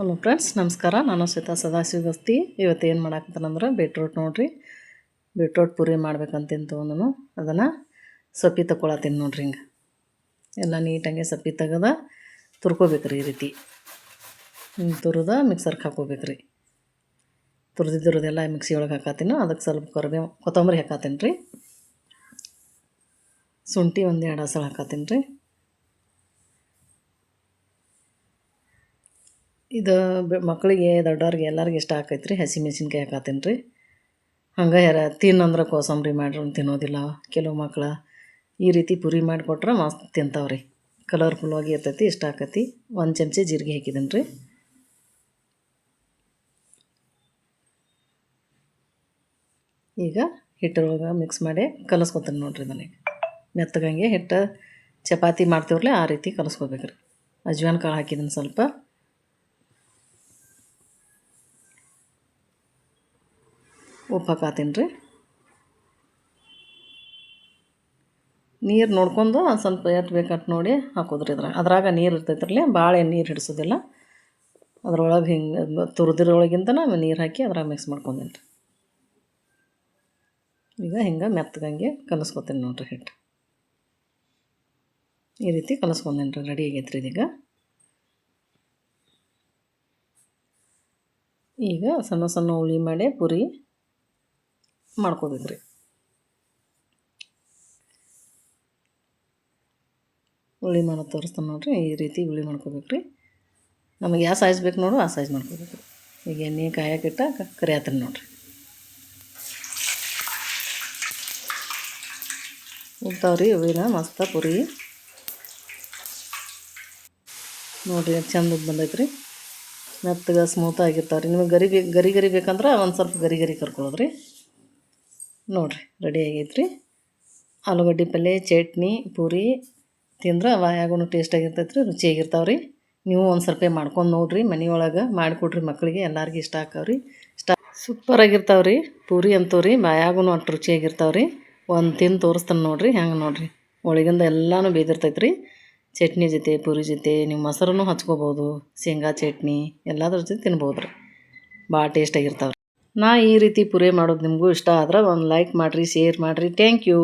Hello friends ನಮಸ್ಕಾರ. ನಾನು ಶ್ವೇತಾ ಸದಾಶಿವ ಗಸ್ತಿ ಇವತ್ತು ಏನು ಮಾಡಾಕತ್ತಾನಂದ್ರೆ ಬೀಟ್ರೂಟ್ ನೋಡ್ರಿ. ಬೀಟ್ರೂಟ್ ಪುರಿ ಮಾಡ್ಬೇಕಂತೀನಿ ತೊಗೊಂಡು ಅದನ್ನು ಸೊಪ್ಪಿ ತಗೊಳತ್ತೀನಿ ನೋಡ್ರಿ ಹಿಂಗೆ. ಎಲ್ಲ ನೀಟಾಗಿ ಸೊಪ್ಪಿ ತೆಗೆದ ತುರ್ಕೋಬೇಕ್ರಿ ಈ ರೀತಿ. ಹಿಂಗೆ ತುರಿದ ಮಿಕ್ಸರ್ಗೆ ಹಾಕೋಬೇಕ್ರಿ. ತುರಿದಿದ್ದರದೆಲ್ಲ ಮಿಕ್ಸಿ ಒಳಗೆ ಹಾಕತ್ತೀನಿ. ಅದಕ್ಕೆ ಸ್ವಲ್ಪ ಕರಿಬೇವು ಕೊತ್ತಂಬರಿ ಹಾಕತ್ತೀನಿ ರೀ. ಶುಂಠಿ ಒಂದು ಎರಡು ಹಸಳು ಹಾಕತ್ತೀನಿ ರೀ. ಇದು ಮಕ್ಕಳಿಗೆ ದೊಡ್ಡವ್ರಿಗೆ ಎಲ್ಲರಿಗೆ ಇಷ್ಟ ಆಕೈತೆ ರೀ ಹಸಿಮೆಣ್ಸಿನ್ಕಾಯಿ ಹಾಕತ್ತೀನಿ ರೀ. ಹಂಗೆ ಯಾರ ತಿನ್ನಂದ್ರೆ ಕೋಸಂಬರಿ ಮಾಡ್ರಿ ತಿನ್ನೋದಿಲ್ಲ. ಕೆಲವು ಮಕ್ಳು ಈ ರೀತಿ ಪುರಿ ಮಾಡಿಕೊಟ್ರೆ ಮಸ್ತ್ ತಿಂತಾವ್ರಿ ಕಲರ್ಫುಲ್ಲಾಗಿ ಇರ್ತೈತಿ, ಇಷ್ಟ ಆಕತಿ. ಒಂದು ಚಮಚ ಜೀರಿಗೆ ಹಾಕಿದ್ದೀನಿ ರೀ. ಈಗ ಹಿಟ್ಟರೊಳಗೆ ಮಿಕ್ಸ್ ಮಾಡಿ ಕಲಸ್ಕೊತೀನಿ ನೋಡಿರಿ ನನಗೆ ಮೆತ್ತಗಂಗೆ ಹಿಟ್ಟು ಚಪಾತಿ ಮಾಡ್ತೀವ್ರಲ್ಲೇ, ಆ ರೀತಿ ಕಲಸ್ಕೋಬೇಕ್ರಿ. ಅಜ್ವಾನ್ ಕಾಳು ಹಾಕಿದ್ದೀನಿ ಸ್ವಲ್ಪ. ಉಪ್ಪು ಹಾಕತ್ತೀನಿ ರೀ. ನೀರು ನೋಡ್ಕೊಂಡು ಸ್ವಲ್ಪ ಎಷ್ಟು ಬೇಕಟ್ಟು ನೋಡಿ ಹಾಕೋದ್ರಿ ಇದ್ರಾಗ. ಅದ್ರಾಗ ನೀರು ಇರ್ತೈತ್ರಲ್ಲ ಭಾಳ ನೀರು ಹಿಡಿಸೋದಿಲ್ಲ. ಅದ್ರೊಳಗೆ ಹಿಂಗೆ ತುರಿದಿರೊಳಗಿಂತನ ನೀರು ಹಾಕಿ ಅದ್ರಾಗ ಮಿಕ್ಸ್ ಮಾಡ್ಕೊಂಡೀನಿ ರೀ. ಈಗ ಹಿಂಗೆ ಮೆತ್ತಗಂಗೆ ಕಲಿಸ್ಕೊತೀನಿ ನೋಡಿರಿ ಹಿಟ್ಟು ಈ ರೀತಿ ಕಲಿಸ್ಕೊಂಡೇನಿ ರೀ ರೆಡಿ ಆಗೈತೆ ರೀ ಇದೀಗ. ಈಗ ಸಣ್ಣ ಸಣ್ಣ ಉಳಿ ಮಾಡಿ ಪುರಿ ಮಾಡ್ಕೋಬೇಕು ರೀ ಉಳ್ಳಿ ಮಾಡೋದು ತೋರಿಸ್ತಾನೆ ನೋಡ್ರಿ, ಈ ರೀತಿ ಉಳ್ಳಿ ಮಾಡ್ಕೋಬೇಕು ರೀ ನಮಗೆ ಯಾವ ಸೈಜ್ ಬೇಕು ನೋಡು, ಆ ಸೈಜ್ ಮಾಡ್ಕೋಬೇಕು ಈಗ ಎಣ್ಣೆ ಕಾಯಕ್ಕಿಟ್ಟ ಕರಿಯಾತೀನಿ ನೋಡ್ರಿ. ಉಗ್ತಾವ್ರಿ ಹೂವಿನ ಮಸ್ತ ಪುರಿ. ನೋಡಿರಿ ಚೆಂದ ಬಂದೈತೆ ರೀ ಮೆತ್ತಗೆ ಸ್ಮೂತ್ ಆಗಿರ್ತಾವ್ರಿ. ನಿಮಗೆ ಗರಿ ಗರಿ ಗರಿ ಬೇಕಂದ್ರೆ ಒಂದು ಸ್ವಲ್ಪ ಗರಿ ಗರಿ ಕರ್ಕೊಳ್ಳೋದ್ರಿ. ನೋಡಿರಿ ರೆಡಿ ಆಗೈತ್ರಿ. ಆಲೂಗಡ್ಡೆ ಪಲ್ಯ ಚಟ್ನಿ, ಪೂರಿ ತಿಂದ್ರೆ ವಾಯಾಗೂ ಟೇಸ್ಟಾಗಿರ್ತೈತೆ ರೀ ರುಚಿಯಾಗಿರ್ತಾವೆ ರೀ ನೀವು ಒಂದು ಸ್ವಲ್ಪ ಮಾಡ್ಕೊಂಡು ನೋಡಿರಿ, ಮನೆಯೊಳಗೆ ಮಾಡಿಕೊಡ್ರಿ ಮಕ್ಕಳಿಗೆ ಎಲ್ಲರಿಗೂ ಇಷ್ಟ ಆಕಾವ್ರಿ. ಇಷ್ಟ ಸೂಪರಾಗಿರ್ತಾವೆ ರೀ ಪೂರಿ ಅಂತೂ ರೀ ಬಾಯಾಗೂ ಅಷ್ಟು ರುಚಿಯಾಗಿರ್ತಾವೆ ರೀ ಒಂದು ತಿಂದು ತೋರಿಸ್ತಾನೆ ನೋಡಿರಿ, ಹೆಂಗೆ ನೋಡಿರಿ. ಒಳಗಿಂದ ಎಲ್ಲನೂ ಬೇದಿರ್ತೈತೆ ರೀ ಚಟ್ನಿ ಜೊತೆ, ಪೂರಿ ಜೊತೆ, ನೀವು ಮೊಸರನ್ನು ಹಚ್ಕೋಬೋದು, ಶೇಂಗಾ ಚಟ್ನಿ, ಎಲ್ಲದ್ರ ಜೊತೆ ತಿನ್ಬೋದು ರೀ ಭಾಳ ಟೇಸ್ಟಾಗಿರ್ತಾವೆ ನಾ ಈ ರೀತಿ ಪುರಿ ಮಾಡೋದು ನಿಮಗೂ ಇಷ್ಟ ಆದ್ರೆ ಒಂದು ಲೈಕ್ ಮಾಡಿರಿ ಶೇರ್ ಮಾಡಿರಿ. Thank you